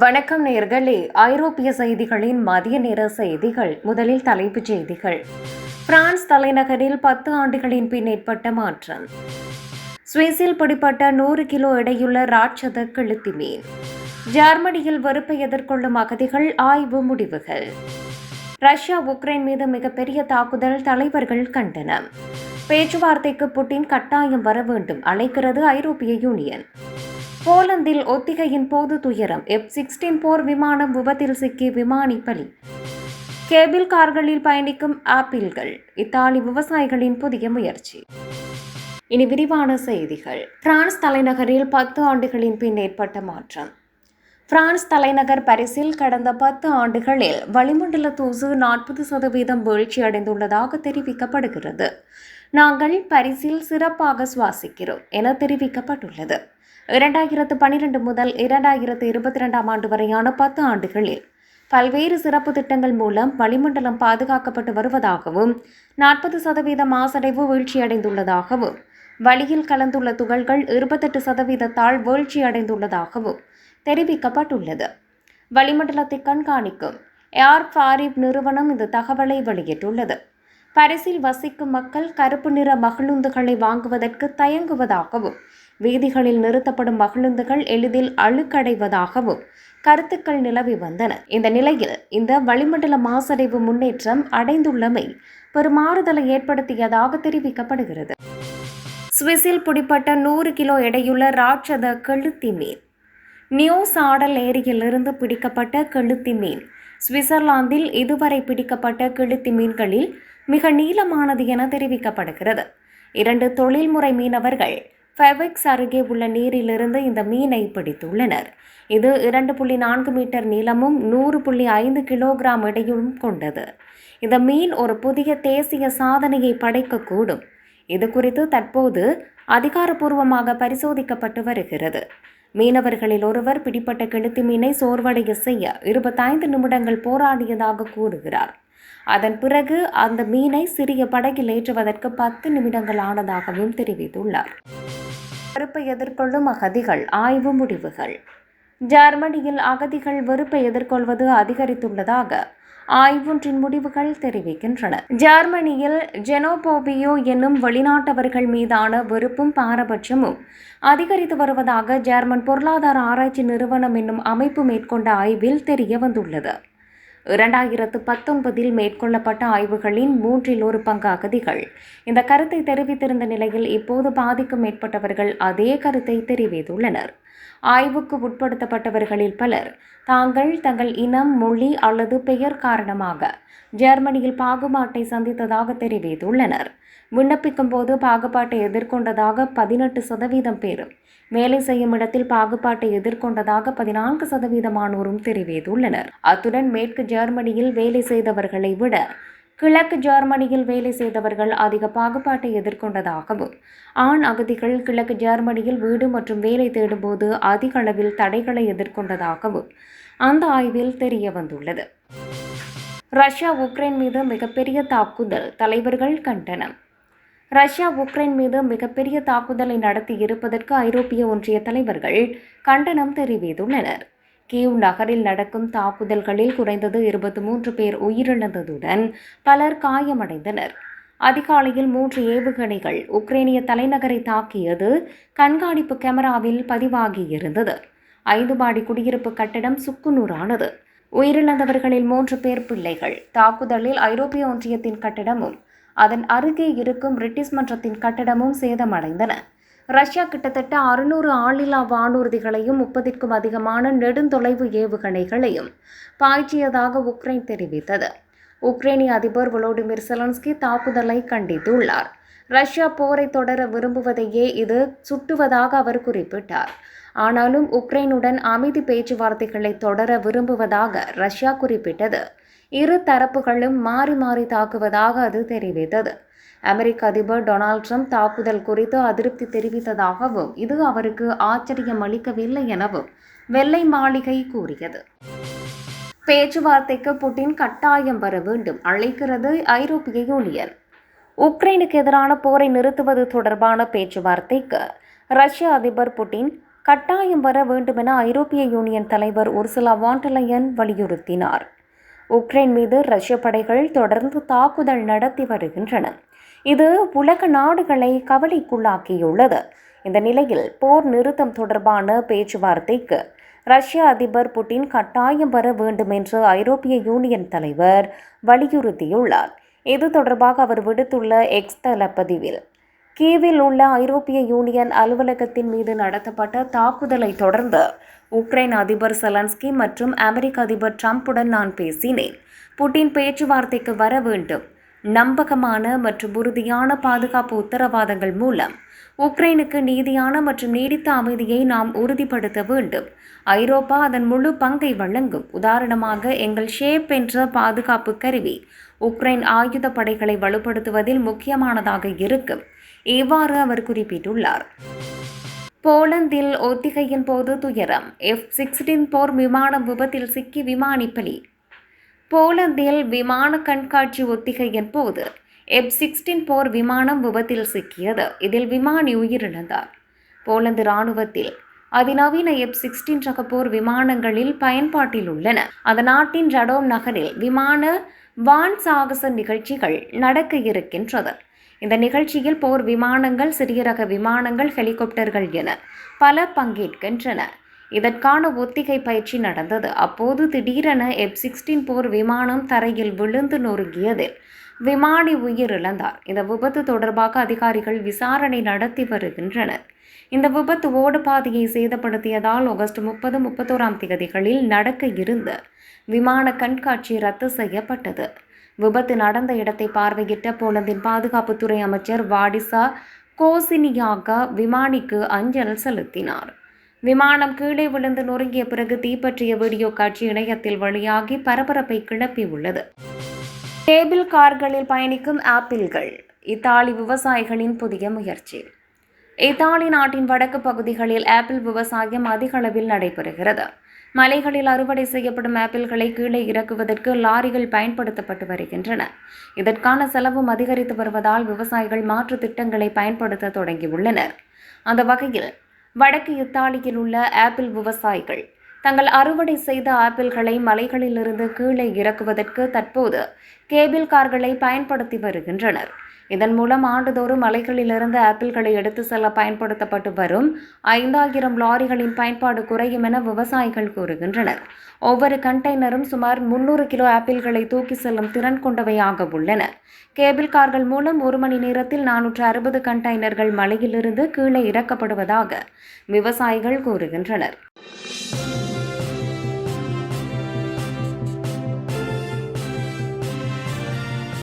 வணக்கம் நேர்களே. ஐரோப்பிய செய்திகளின் மதிய நேர செய்திகள் முதலில் தலைப்புச் செய்திகள். பிரான்ஸ் தலைநகரில் பத்து ஆண்டுகளின் பின் ஏற்பட்ட மாற்றம். சுவிஸில் பிடிப்பட்ட நூறு கிலோ எடையுள்ள ராட்சத கெளுத்தி மீன். ஜெர்மனியில் வெறுப்பை எதிர்கொள்ளும் அகதிகள் ஆய்வு முடிவுகள். ரஷ்யா உக்ரைன் மீது மிகப்பெரிய தாக்குதல் தலைவர்கள் கண்டனம். பேச்சுவார்த்தைக்கு புட்டின் கட்டாயம் வர வேண்டும் அழைக்கிறது ஐரோப்பிய யூனியன். போலந்தில் ஒத்திகையின் போது துயரம். எஃப் சிக்ஸ்டீன் போர் விமானம் விபத்தில் சிக்கி விமானி பலி. கேபிள் கார்களில் பயணிக்கும் ஆப்பிள்கள். இத்தாலி விவசாயிகளின் புதிய முயற்சி. இனி விரிவான செய்திகள். பிரான்ஸ் தலைநகரில் பத்து ஆண்டுகளின் பின் ஏற்பட்ட மாற்றம். பிரான்ஸ் தலைநகர் பரிசில் கடந்த பத்து ஆண்டுகளில் வளிமண்டல தூசு நாற்பது சதவீதம் வீழ்ச்சியடைந்துள்ளதாக தெரிவிக்கப்படுகிறது. நாங்கள் பரிசில் சிறப்பாக சுவாசிக்கிறோம் என தெரிவிக்கப்பட்டுள்ளது. இரண்டாயிரத்து பனிரெண்டு முதல் இரண்டாயிரத்து இருபத்தி ரெண்டாம் ஆண்டு வரையான பத்து ஆண்டுகளில் பல்வேறு சிறப்பு திட்டங்கள் மூலம் வளிமண்டலம் பாதுகாக்கப்பட்டு வருவதாகவும் நாற்பது சதவீத மாசடைவு வீழ்ச்சியடைந்துள்ளதாகவும் வழியில் கலந்துள்ள துகள்கள் இருபத்தெட்டு சதவீதத்தால் வீழ்ச்சியடைந்துள்ளதாகவும் தெரிவிக்கப்பட்டுள்ளது. வளிமண்டலத்தை கண்காணிக்கும் ஏர் ஃபாரிப் நிறுவனம் இந்த தகவலை வெளியிட்டுள்ளது. பரிசில் வசிக்கும் மக்கள் கருப்பு நிற மகிழுந்துகளை வாங்குவதற்கு தயங்குவதாகவும் வீதிகளில் நிறுத்தப்படும் மகிழுந்துகள் எளிதில் அழுக்கடைவதாகவும் கருத்துக்கள் நிலவி வந்தன. இந்த நிலையில் இந்த வளிமண்டல மாசடைவு முன்னேற்றம் அடைந்துள்ளமை பெருமாறுதலை ஏற்படுத்தியதாக தெரிவிக்கப்படுகிறது. சுவிஸில் பிடிப்பட்ட நூறு கிலோ எடையுள்ள ராட்சத கெளுத்தி மீன். நியூ சாடல் ஏரியிலிருந்து பிடிக்கப்பட்ட கெளுத்தி மீன் சுவிட்சர்லாந்தில் இதுவரை பிடிக்கப்பட்ட கெளுத்தி மீன்களில் மிக நீளமானது என தெரிவிக்கப்படுகிறது. இரண்டு தொழில்முறை மீனவர்கள் ஃபெவெக்ஸ் அருகே உள்ள நீரிலிருந்து இந்த மீனை பிடித்துள்ளனர். இது இரண்டு புள்ளி நான்கு மீட்டர் நீளமும் நூறு புள்ளி ஐந்து கிலோகிராம் எடையும் கொண்டது. இந்த மீன் ஒரு புதிய தேசிய சாதனையை படைக்கக்கூடும். இது குறித்து தற்போது அதிகாரப்பூர்வமாக பரிசோதிக்கப்பட்டு வருகிறது. மீனவர்களில் ஒருவர் பிடிப்பட்ட கெளுத்தி மீனை சோர்வடைய செய்ய இருபத்தைந்து நிமிடங்கள் போராடியதாக கூறுகிறார். அதன் பிறகு அந்த மீனை சிறிய படகில் ஏற்றுவதற்கு பத்து நிமிடங்கள் ஆனதாகவும் தெரிவித்துள்ளார். வெறுப்பை எதிர்கொள்ளும் அகதிகள் ஆய்வு முடிவுகள். ஜெர்மனியில் அகதிகள் வெறுப்பை எதிர்கொள்வது அதிகரித்துள்ளதாக ஆய்வொன்றின் முடிவுகள் தெரிவிக்கின்றன. ஜெர்மனியில் ஜெனோபோபியோ என்னும் வெளிநாட்டவர்கள் மீதான வெறுப்பும் பாரபட்சமும் அதிகரித்து வருவதாக ஜெர்மன் பொருளாதார ஆராய்ச்சி நிறுவனம் என்னும் அமைப்பு மேற்கொண்ட ஆய்வில் தெரிய வந்துள்ளது இரண்டாயிரத்து பத்தொன்பதில் மேற்கொள்ளப்பட்ட ஆய்வுகளின் மூன்றில் ஒரு பங்கு அகதிகள். இந்த கருத்தை தெரிவித்திருந்த நிலையில் இப்போது பாதிக்கும் மேற்பட்டவர்கள் அதே கருத்தை தெரிவித்துள்ளனர். ஆய்வுக்கு உட்படுத்தப்பட்டவர்களில் பலர் தாங்கள் தங்கள் இனம் மொழி அல்லது பெயர் காரணமாக ஜெர்மனியில் பாகுபாட்டை சந்தித்ததாக தெரிவித்துள்ளனர். விண்ணப்பிக்கும் போது பாகுபாட்டை எதிர்கொண்டதாக பதினெட்டு சதவீதம் பேரும் வேலை செய்யும் இடத்தில் பாகுபாட்டை எதிர்கொண்டதாக பதினான்கு சதவீதமானோரும் தெரிவித்துள்ளனர். அத்துடன் மேற்கு ஜெர்மனியில் வேலை செய்தவர்களை விட கிழக்கு ஜெர்மனியில் வேலை செய்தவர்கள் அதிக பாகுபாட்டை எதிர்கொண்டதாகவும் ஆண் அகதிகள் கிழக்கு ஜெர்மனியில் வீடு மற்றும் வேலை தேடும்போது அதிக அளவில் தடைகளை எதிர்கொண்டதாகவும் அந்த ஆய்வில் தெரிய வந்துள்ளது ரஷ்யா உக்ரைன் மீது மிகப்பெரிய தாக்குதல் தலைவர்கள் கண்டனம். ரஷ்யா உக்ரைன் மீது மிகப்பெரிய தாக்குதலை நடத்தி இருப்பதற்கு ஐரோப்பிய ஒன்றிய தலைவர்கள் கண்டனம் தெரிவித்துள்ளனர். கீவ் நகரில் நடக்கும் தாக்குதல்களில் குறைந்தது இருபத்தி மூன்று பேர் உயிரிழந்ததுடன் பலர் காயமடைந்தனர். அதிகாலையில் மூன்று ஏவுகணைகள் உக்ரைனிய தலைநகரை தாக்கியது கண்காணிப்பு கேமராவில் பதிவாகியிருந்தது. ஐந்து மாடி குடியிருப்பு கட்டடம் சுக்குநூறானது. உயிரிழந்தவர்களில் மூன்று பேர் பிள்ளைகள். தாக்குதலில் ஐரோப்பிய ஒன்றியத்தின் கட்டடமும் அதன் அருகே இருக்கும் பிரிட்டிஷ் மன்றத்தின் கட்டடமும் சேதமடைந்தன. ரஷ்யா கிட்டத்தட்ட அறுநூறு ஆளில்லா வானூர்திகளையும் முப்பதிற்கும் அதிகமான நெடுந்தொலைவு ஏவுகணைகளையும் பாய்ச்சியதாக உக்ரைன் தெரிவித்தது. உக்ரைனிய அதிபர் வொலோடிமிர் செலன்ஸ்கி தாக்குதலை கண்டித்துள்ளார். ரஷ்யா போரை தொடர விரும்புவதையே இது சுட்டுவதாக அவர் குறிப்பிட்டார். ஆனாலும் உக்ரைனுடன் அமைதி பேச்சுவார்த்தைகளை தொடர விரும்புவதாக ரஷ்யா குறிப்பிட்டது. இரு தரப்புகளும் மாறி மாறி தாக்குவதாக அது தெரிவித்தது. அமெரிக்க அதிபர் டொனால்ட் ட்ரம்ப் தாக்குதல் குறித்து அதிருப்தி தெரிவித்ததாகவும் இது அவருக்கு ஆச்சரியம் அளிக்கவில்லை எனவும் வெள்ளை மாளிகை கூறியது. பேச்சுவார்த்தைக்கு புட்டின் கட்டாயம் வர வேண்டும் அழைக்கிறது ஐரோப்பிய யூனியன். உக்ரைனுக்கு எதிரான போரை நிறுத்துவது தொடர்பான பேச்சுவார்த்தைக்கு ரஷ்ய அதிபர் புட்டின் கட்டாயம் வர வேண்டுமென ஐரோப்பிய யூனியன் தலைவர் உர்சுலா வாண்டலையன் வலியுறுத்தினார். உக்ரைன் மீது ரஷ்ய படைகள் தொடர்ந்து தாக்குதல் நடத்தி வருகின்றன. இது உலக நாடுகளை கவலைக்குள்ளாக்கியுள்ளது. இந்த நிலையில் போர் நிறுத்தம் தொடர்பான பேச்சுவார்த்தைக்கு ரஷ்ய அதிபர் புட்டின் கட்டாயம் வர வேண்டும் என்று ஐரோப்பிய யூனியன் தலைவர் வலியுறுத்தியுள்ளார். இது தொடர்பாக அவர் விடுத்துள்ள எக்ஸ் தள பதிவில் கீவில் உள்ள ஐரோப்பிய யூனியன் அலுவலகத்தின் மீது நடத்தப்பட்ட தாக்குதலை தொடர்ந்து உக்ரைன் அதிபர் செலன்ஸ்கி மற்றும் அமெரிக்க அதிபர் ட்ரம்ப்புடன் நான் பேசினேன். புட்டின் பேச்சுவார்த்தைக்கு வர வேண்டும். நம்பகமான மற்றும் உறுதியான பாதுகாப்பு உத்தரவாதங்கள் மூலம் உக்ரைனுக்கு நீதியான மற்றும் நீடித்த அமைதியை நாம் உறுதிப்படுத்த வேண்டும். ஐரோப்பா அதன் முழு பங்கை வழங்கும். உதாரணமாக எங்கள் ஷேப் என்ற பாதுகாப்பு கருவி உக்ரைன் ஆயுத படைகளை வலுப்படுத்துவதில் முக்கியமானதாக இருக்கும். இவ்வாறு அவர் குறிப்பிட்டுள்ளார். போலந்தில் ஒத்திகையின் போது துயரம். எஃப் சிக்ஸ்டீன் போர் விமானம் விபத்தில் சிக்கி விமானி பலி போலந்தில் விமான கண்காட்சி ஒத்திகையின் போது எஃப் சிக்ஸ்டீன் போர் விமானம் விபத்தில் சிக்கியது. இதில் விமானி உயிரிழந்தார். போலந்து இராணுவத்தில் அதிநவீன எப் சிக்ஸ்டீன் ரக போர் விமானங்களில் பயன்பாட்டில் உள்ளன. அந்த நாட்டின் ஜடோம் நகரில் விமான வான் சாகச நிகழ்ச்சிகள் நடக்க இருக்கின்றது. இந்த நிகழ்ச்சியில் போர் விமானங்கள் சிறிய ரக விமானங்கள் ஹெலிகாப்டர்கள் என பல பங்கேற்கின்றன. இதற்கான ஒத்திகை பயிற்சி நடந்தது. அப்போது திடீரென எப் சிக்ஸ்டீன் போர் விமானம் தரையில் விழுந்து நொறுங்கியதில் விமானி உயிரிழந்தார். இந்த விபத்து தொடர்பாக அதிகாரிகள் விசாரணை நடத்தி வருகின்றனர். இந்த விபத்து ஓடுபாதையை சேதப்படுத்தியதால் ஆகஸ்ட் முப்பது முப்பத்தோராம் தேதிகளில் நடக்க இருந்த விமான கண்காட்சி ரத்து செய்யப்பட்டது. விபத்து நடந்த இடத்தை பார்வையிட்ட போலந்தின் பாதுகாப்புத்துறை அமைச்சர் வாடிசா கோசினியாக விமானிக்கு அஞ்சல் செலுத்தினார். விமானம் கீழே விழுந்து நொறுங்கிய பிறகு தீப்பற்றிய வீடியோ காட்சி இணையத்தில் வெளியாகி பரபரப்பை கிளப்பியுள்ளது. கேபிள் கார்களில் பயணிக்கும் ஆப்பிள்கள் இத்தாலி விவசாயிகளின் புதிய முயற்சி. இத்தாலி நாட்டின் வடக்கு பகுதிகளில் ஆப்பிள் விவசாயம் அதிக அளவில் நடைபெறுகிறது. மலைகளில் அறுவடை செய்யப்படும் ஆப்பிள்களை கீழே இறக்குவதற்கு லாரிகள் பயன்படுத்தப்பட்டு வருகின்றன. இதற்கான செலவும் அதிகரித்து வருவதால் விவசாயிகள் மாற்று திட்டங்களை பயன்படுத்த தொடங்கியுள்ளனர். அந்த வகையில் வடக்கு இத்தாலியில் உள்ள ஆப்பிள் விவசாயிகள் தங்கள் அறுவடை செய்த ஆப்பிள்களை மலைகளிலிருந்து கீழே இறக்குவதற்கு தற்போது கேபிள் கார்களை பயன்படுத்தி வருகின்றனர். இதன் மூலம் ஆண்டுதோறும் மலைகளிலிருந்து ஆப்பிள்களை எடுத்து செல்ல பயன்படுத்தப்பட்டு வரும் ஐந்தாயிரம் லாரிகளின் பயன்பாடு குறையும் என விவசாயிகள் கூறுகின்றனர். ஒவ்வொரு கண்டெய்னரும் சுமார் முன்னூறு கிலோ ஆப்பிள்களை தூக்கி செல்லும் திறன் கொண்டவையாக உள்ளன. கேபிள் கார்கள் மூலம் ஒரு மணி நேரத்தில் நானூற்று அறுபது கண்டெய்னர்கள் மலையிலிருந்து கீழே இறக்கப்படுவதாக விவசாயிகள் கூறுகின்றனர்.